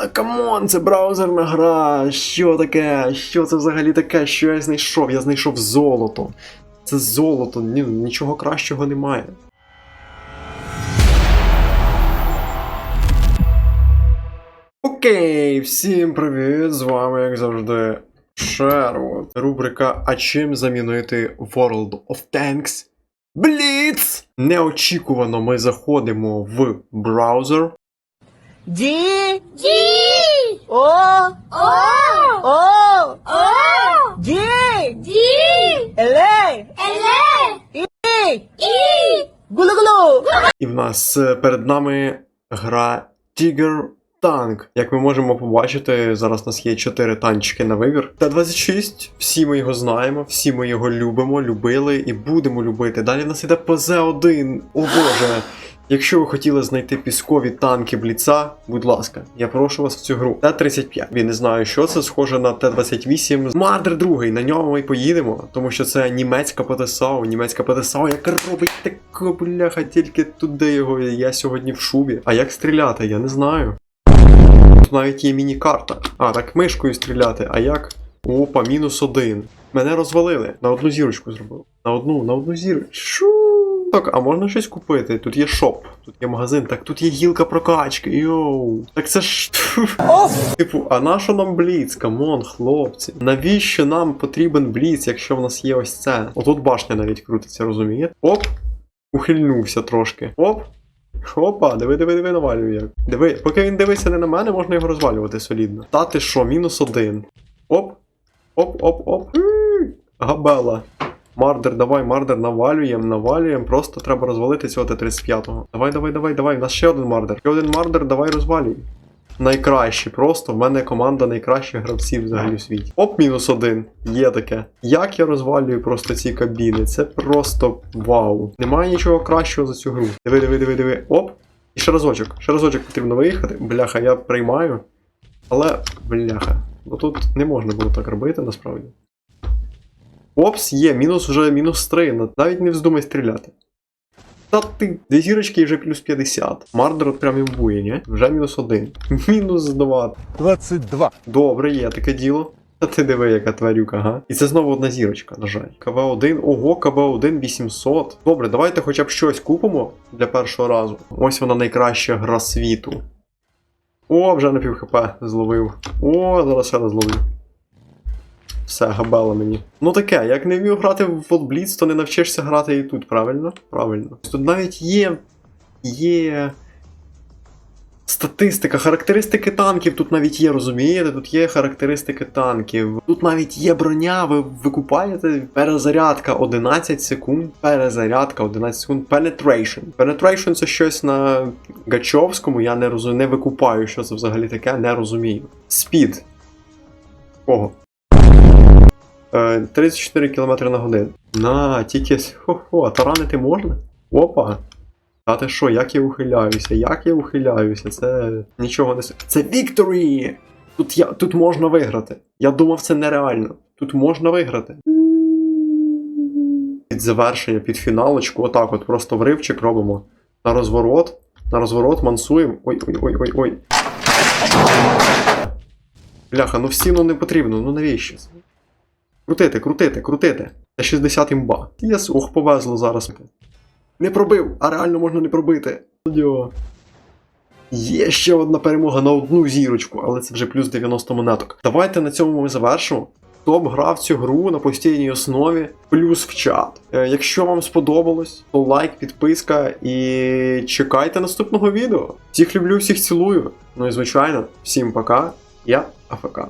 Але камон, це браузерна гра. Що таке? Що це взагалі таке? Що я знайшов? Я знайшов золото. Це золото, ні, нічого кращого немає. Окей, всім привіт! З вами, як завжди, Шервуд. Рубрика А чим замінити World of Tanks? Бліц! Неочікувано ми заходимо в браузер. Ди, Ди! о, О! о, О! ди, Ди! эле, Еле! и, І! гулу-гулу. І в нас е, перед нами гра Tiger Tank. Як ми можемо побачити, зараз у нас є 4 танчики на вибір. Т-26, всі ми його знаємо, всі ми його любимо, любили і будемо любити. Далі в нас іде ПЗ-1. О боже. Якщо ви хотіли знайти піскові танки Бліца, будь ласка, я прошу вас в цю гру. Т-35. Я не знаю, що це, схоже на Т-28. Мардер другий, на ньому ми поїдемо, тому що це німецька ПТСАУ, німецька ПТСАУ, яка робить таку бляха, тільки туди його, я сьогодні в шубі. А як стріляти, я не знаю. Тут навіть є міні-карта. А, так мишкою стріляти, а як? Опа, мінус один. Мене розвалили. На одну зірочку зробив. На одну, на одну зірочку. Шу. Так, а можна щось купити? Тут є шоп, тут є магазин, так тут є гілка прокачки. Йоу. Так це ж. Типу, а нащо нам бліц? Камон, хлопці. Навіщо нам потрібен бліц, якщо в нас є ось це? Отут башня навіть крутиться, розумієте? Оп! Ухильнувся трошки. Оп! Опа, диви, диви, диви, навалюю як. Диви, поки він дивиться не на мене, можна його розвалювати солідно. Та ти що, мінус один. Оп. Оп, оп, оп. Габела. Мардер, давай, мардер, навалюєм, навалюєм. Просто треба розвалити цього Т-35. Давай, давай, давай, давай. У нас ще один мардер. Ще один мардер, давай розвалюй. Найкращий, просто в мене команда найкращих гравців взагалі в світі. Оп, мінус один. Є таке. Як я розвалюю просто ці кабіни? Це просто вау. Немає нічого кращого за цю гру. Диви, диви, диви, диви. Оп. І ще разочок. Ще разочок потрібно виїхати. Бляха, я приймаю. Але, бляха. Ну тут не можна було так робити насправді. Опс, є, мінус вже мінус 3. Навіть не вздумай стріляти. Та ти, дві зірочки і вже плюс 50. Мардер от прям імбує, ні? Вже мінус 1. Мінус 2. 22. Добре, є таке діло. Та ти диви, яка тварюка, га? І це знову одна зірочка, на жаль. КВ1, ого, КВ1 800. Добре, давайте хоча б щось купимо для першого разу. Ось вона найкраща гра світу. О, вже на пів хп зловив. О, зараз ще не зловив. Все, габела мені. Ну таке, як не вмів грати в Blitz, то не навчишся грати і тут, правильно? Правильно. Тут навіть є. Є. Статистика, характеристики танків тут навіть є, розумієте? Тут є характеристики танків. Тут навіть є броня, ви викупаєте перезарядка 11 секунд. Перезарядка 11 секунд. Penetration. Penetration це щось на гачовському, я не розумію, не викупаю, що це взагалі таке, не розумію. Speed. Ого. Е, 34 км на годину. На, тільки. Хо-хо, а таранити можна? Опа. Та ти що, як я ухиляюся? Як я ухиляюся? Це нічого не Це Victory! Тут я тут можна виграти. Я думав, це нереально. Тут можна виграти. Під завершення, під фіналочку, отак от просто вривчик робимо. На розворот. На розворот мансуємо. Ой, ой, ой, ой, ой. Бляха, ну в стіну не потрібно, ну навіщо? Крутити, крутити, крутити. Та 60 імба. Єс, ох, повезло зараз. Не пробив, а реально можна не пробити. Дьо. Є ще одна перемога на одну зірочку, але це вже плюс 90 монеток. Давайте на цьому ми завершимо. Хто грав цю гру на постійній основі, плюс в чат. Е, якщо вам сподобалось, то лайк, підписка і чекайте наступного відео. Всіх люблю, всіх цілую. Ну і звичайно, всім пока. Я АФК.